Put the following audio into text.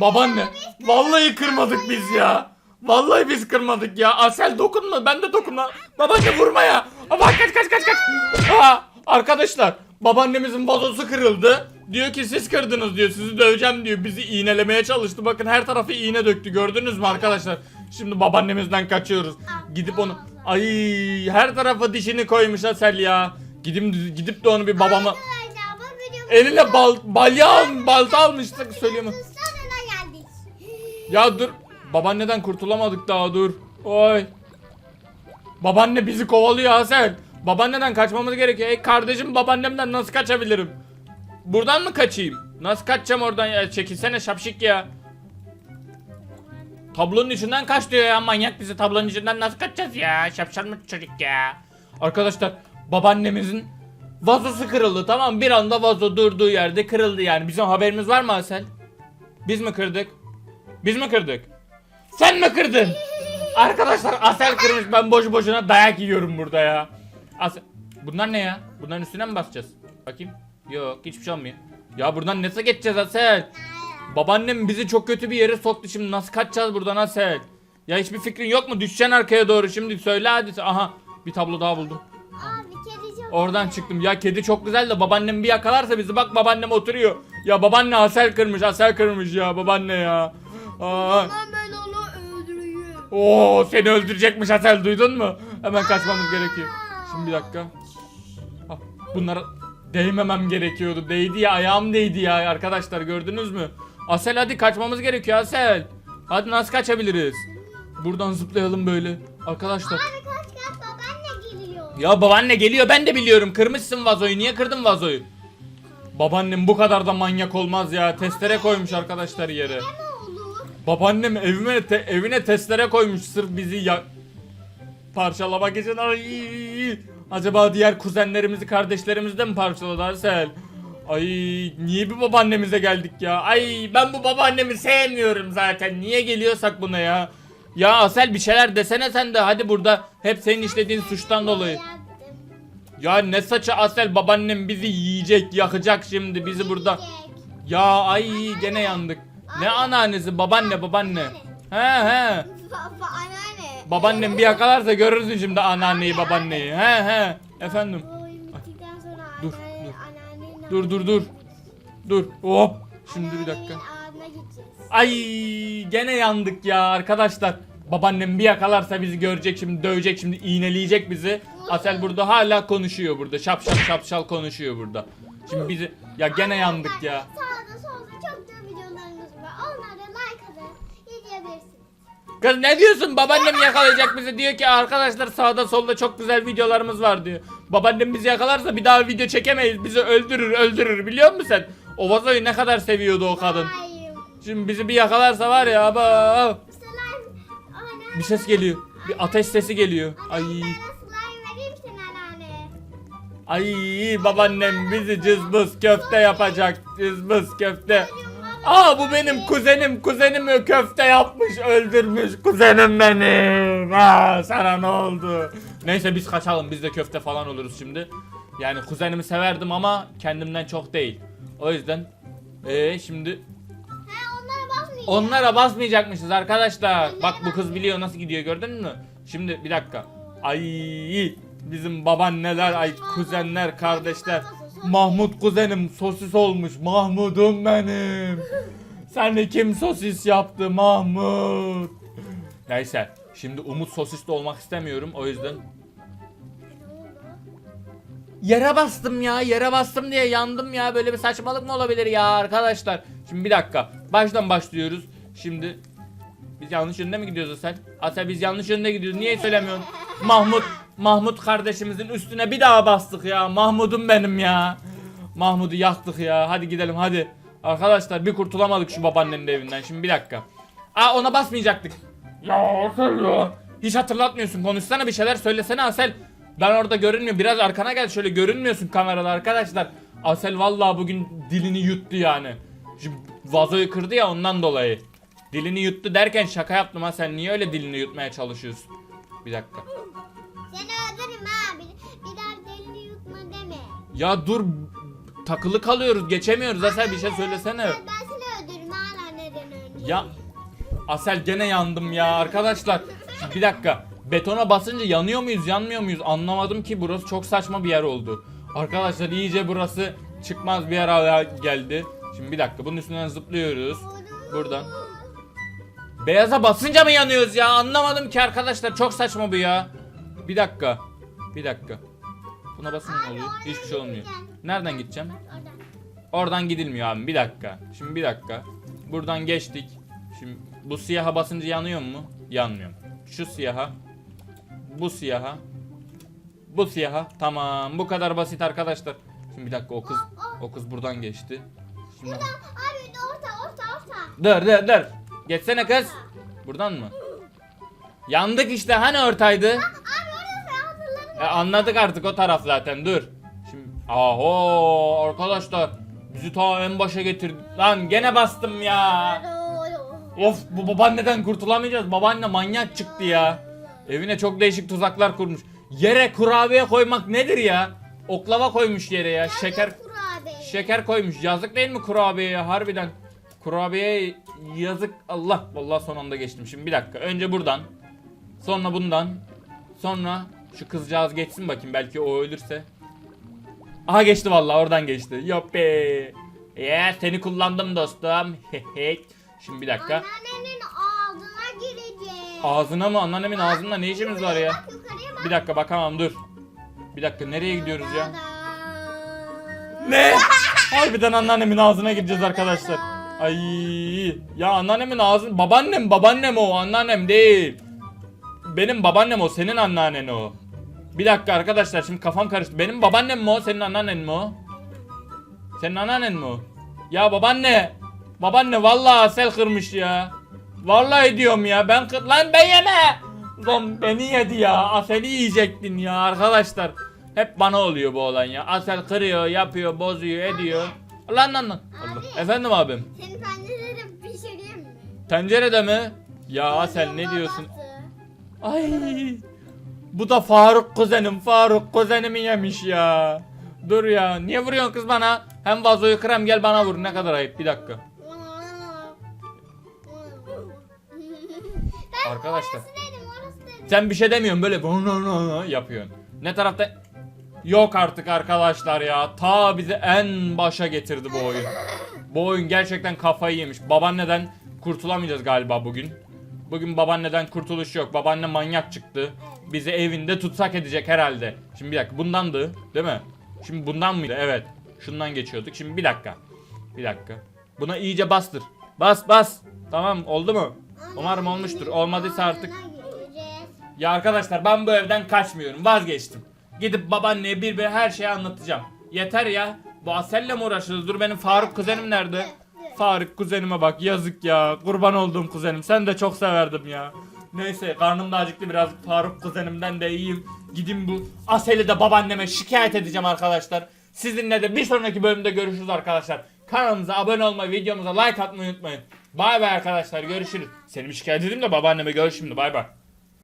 Babaanne. Vallahi kırmadık biz ya. Vallahi biz kırmadık ya. Asel dokunma. Ben de dokunma. Babaanne vurma ya. Ama kaç kaç kaç kaç. Aa, arkadaşlar babaannemizin vazosu kırıldı. Diyor ki siz kırdınız diyor. Sizi döveceğim diyor. Bizi iğnelemeye çalıştı. Bakın her tarafı iğne döktü. Gördünüz mü arkadaşlar? Şimdi babaannemizden kaçıyoruz. Gidip onu ay her tarafa dişini koymuş Asel ya. Gidip gidip de onu bir babama eline bal balya al, balta almıştık söyleyeyim. Ya dur. Babaanneden kurtulamadık daha dur. Oy. Babaanne bizi kovalıyor Hasan. Babaanneden kaçmamız gerekiyor. Ey kardeşim babaannemden nasıl kaçabilirim? Buradan mı kaçayım? Nasıl kaçacağım oradan ya? Çekilsene şapşik ya. Tablonun içinden kaç diyor ya manyak bizi tablonun içinden nasıl kaçacağız ya? Şapşal mı çocuk ya? Arkadaşlar babaannemizin vazosu kırıldı tamam bir anda vazo durduğu yerde kırıldı yani. Bizim haberimiz var mı Asel? Biz mi kırdık? Biz mi kırdık? Sen mi kırdın? Arkadaşlar Asel kırmış ben boşu boşuna dayak yiyorum burada ya. Asel... Bunlar ne ya? Bunların üstüne mi basacağız? Bakayım. Yok hiçbir şey olmuyor. Ya buradan nasıl geçeceğiz Asel? Babaannem bizi çok kötü bir yere soktu şimdi nasıl kaçacağız buradan Asel? Ya hiçbir fikrin yok mu? Düşeceksin arkaya doğru şimdi söyle hadi. Aha bir tablo daha buldum. Abi kedi çok Oradan çıktım. Ya kedi çok güzel de babaannem bir yakalarsa bizi bak babaannem oturuyor. Ya babaanne Asel kırmış Asel kırmış ya babaanne ya. Aa. Ben onu. Oo seni öldürecekmiş Asel duydun mu? Hemen kaçmamız gerekiyor. Şimdi bir dakika. Ah, bunlara değmemem gerekiyordu. Değdi ya ayağım değdi ya arkadaşlar gördünüz mü? Asel hadi kaçmamız gerekiyor Asel. Hadi nasıl kaçabiliriz? Buradan zıplayalım böyle. Arkadaşlar. Abi kaç kaç babaanne geliyor. Ya babaanne geliyor ben de biliyorum. Kırmışsın vazoyu. Niye kırdın vazoyu? Babaannem bu kadar da manyak olmaz ya. Testere koymuş arkadaşlar yere. Babaannem evime te- evine testere koymuş sırf bizi ya parçalamak için. Ay! Acaba diğer kuzenlerimizi, kardeşlerimizi de mi parçaladı Arsel? Ay niye bir babaannemize geldik ya? Ay ben bu babaannemi sevmiyorum zaten. Niye geliyorsak buna ya? Ya Asel bir şeyler desene sen de hadi burada hep senin işlediğin suçtan dolayı. Ya ne saçı Asel babaannem bizi yiyecek, yakacak şimdi bizi burada. Ya ay gene yandık. Ne anneannesi babaanne babaanne. He he. Fa, anneanne. Babaannem bir yakalarsa görürsün şimdi anneanneyi babaanneyi. He he. Efendim. Bu oyun bittikten sonra Dur, anneanne- dur. anneannenin Dur dur dur. Dur. Hop. Şimdi bir dakika. Anneannenin ağzına gideceğiz. Ay gene yandık ya arkadaşlar. Babaannem bir yakalarsa bizi görecek şimdi dövecek şimdi iğneleyecek bizi. Asel burada hala konuşuyor burada. Şapşal şapşal konuşuyor burada. Şimdi bizi ya gene yandık ya. Sağda Kız ne diyorsun? Babaannem yakalayacak bizi. Diyor ki arkadaşlar sağda solda çok güzel videolarımız var diyor. Babaannem bizi yakalarsa bir daha video çekemeyiz. Bizi öldürür öldürür biliyor musun sen? O vazoyu ne kadar seviyordu o kadın. Şimdi bizi bir yakalarsa var ya aba. Bir ses geliyor. Bir ateş sesi geliyor. Ay ay babaannem bizi cızbız köfte yapacak. Cızbız köfte. Aa bu benim kuzenim. Kuzenimi köfte yapmış, öldürmüş. Kuzenim benim. Aa sana ne oldu? Neyse biz kaçalım. Biz de köfte falan oluruz şimdi. Yani kuzenimi severdim ama kendimden çok değil. O yüzden ee şimdi He onlara basmayacağım. onlara basmayacakmışız arkadaşlar. Bak bu kız biliyor nasıl gidiyor gördün mü? Şimdi bir dakika. Ay bizim babaanneler, ay kuzenler, kardeşler. Mahmut kuzenim sosis olmuş. Mahmudum benim. Seni kim sosis yaptı Mahmut? Neyse. Şimdi Umut sosisli olmak istemiyorum. O yüzden Yere bastım ya. Yere bastım diye yandım ya. Böyle bir saçmalık mı olabilir ya arkadaşlar? Şimdi bir dakika. Baştan başlıyoruz. Şimdi biz yanlış yönde mi gidiyoruz Asel? Asel biz yanlış yönde gidiyoruz. Niye söylemiyorsun? Mahmut Mahmut kardeşimizin üstüne bir daha bastık ya. Mahmud'um benim ya. Mahmud'u yaktık ya. Hadi gidelim hadi. Arkadaşlar bir kurtulamadık şu babaannenin evinden. Şimdi bir dakika. Aa ona basmayacaktık. Ya Asel ya. Hiç hatırlatmıyorsun. Konuşsana bir şeyler söylesene Asel. Ben orada görünmüyor. Biraz arkana gel şöyle görünmüyorsun kamerada arkadaşlar. Asel vallahi bugün dilini yuttu yani. Şimdi vazoyu kırdı ya ondan dolayı. Dilini yuttu derken şaka yaptım ha sen niye öyle dilini yutmaya çalışıyorsun? Bir dakika. Ya dur takılı kalıyoruz geçemiyoruz Asel bir şey söylesene. Ben, seni öldürürüm ha anneden önce. Ya Asel gene yandım ya arkadaşlar. Şimdi bir dakika. Betona basınca yanıyor muyuz yanmıyor muyuz anlamadım ki burası çok saçma bir yer oldu. Arkadaşlar iyice burası çıkmaz bir yer hale geldi. Şimdi bir dakika bunun üstünden zıplıyoruz. Buradan. Beyaza basınca mı yanıyoruz ya anlamadım ki arkadaşlar çok saçma bu ya. Bir dakika. Bir dakika. Buna basınca oluyor? Hiçbir şey olmuyor. Nereden gideceğim? Oradan. Gidilmiyor abi bir dakika. Şimdi bir dakika. Buradan geçtik. Şimdi bu siyaha basınca yanıyor mu? Yanmıyor. Şu siyaha. Bu siyaha. Bu siyaha. Tamam bu kadar basit arkadaşlar. Şimdi bir dakika o kız o kız buradan geçti. Şimdi Abi de orta orta orta. dur dur dur. Geçsene kız. Buradan mı? Yandık işte hani ortaydı? E, anladık artık o taraf zaten dur. Şimdi aho arkadaşlar bizi ta en başa getirdi. Lan gene bastım ya. Of bu babaanneden kurtulamayacağız. Babaanne manyak çıktı ya. Evine çok değişik tuzaklar kurmuş. Yere kurabiye koymak nedir ya? Oklava koymuş yere ya. Şeker Kurabiye. şeker koymuş. Yazık değil mi kurabiyeye harbiden? Kurabiye yazık. Allah vallahi son anda geçtim. Şimdi bir dakika. Önce buradan. Sonra bundan. Sonra şu kızcağız geçsin bakayım belki o ölürse. Aha geçti vallahi oradan geçti. Yok be. Ya seni kullandım dostum. Şimdi bir dakika. Anneannenin ağzına girecek. Ağzına mı? Anneannemin ağzında ne işimiz var ya? Bak. Bir dakika bakamam dur. Bir dakika nereye gidiyoruz ya? Ne? Harbiden anneannemin ağzına gireceğiz arkadaşlar. Ay ya anneannemin ağzı babaannem babaannem o anneannem değil. Benim babaannem o senin anneannen o. Bir dakika arkadaşlar şimdi kafam karıştı. Benim babaannem mi o senin anneannen mi o? Senin anneannen mi o? Ya babaanne. Babaanne vallahi Asel kırmış ya. Vallahi diyorum ya ben kır... Lan ben yeme. Lan beni yedi ya. Asel'i yiyecektin ya arkadaşlar. Hep bana oluyor bu olan ya. Asel kırıyor, yapıyor, bozuyor, ediyor. Lan lan lan. Allah. Efendim abim. Senin pencerede pişireyim mi? Tencerede mi? Ya Asel ne diyorsun? Ay. Bu da Faruk kuzenim. Faruk kuzenimi yemiş ya. Dur ya. Niye vuruyorsun kız bana? Hem vazoyu kıram gel bana vur. Ne kadar ayıp. Bir dakika. Ben Arkadaşlar. Orası dedim orası dedim. Sen bir şey demiyorsun böyle yapıyorsun. Ne tarafta? Yok artık arkadaşlar ya. Ta bizi en başa getirdi bu oyun. Bu oyun gerçekten kafayı yemiş. Babaanneden kurtulamayacağız galiba bugün. Bugün babaanneden kurtuluş yok. Babaanne manyak çıktı. Bizi evinde tutsak edecek herhalde. Şimdi bir dakika bundandı değil mi? Şimdi bundan mıydı? Evet. Şundan geçiyorduk. Şimdi bir dakika. Bir dakika. Buna iyice bastır. Bas bas. Tamam oldu mu? Umarım olmuştur. Olmadıysa artık ya arkadaşlar ben bu evden kaçmıyorum. Vazgeçtim. Gidip babaanneye bir bir her şeyi anlatacağım. Yeter ya. Bu Asel'le mi uğraşırız? Dur benim Faruk kuzenim nerede? Faruk kuzenime bak yazık ya. Kurban olduğum kuzenim. Sen de çok severdim ya. Neyse karnım da acıktı birazcık Faruk kuzenimden de yiyeyim. Gidin bu Asel'i de babaanneme şikayet edeceğim arkadaşlar. Sizinle de bir sonraki bölümde görüşürüz arkadaşlar. Kanalımıza abone olmayı, videomuza like atmayı unutmayın. Bay bay arkadaşlar görüşürüz. Seni bir şikayet edeyim de babaanneme gör şimdi bay bay.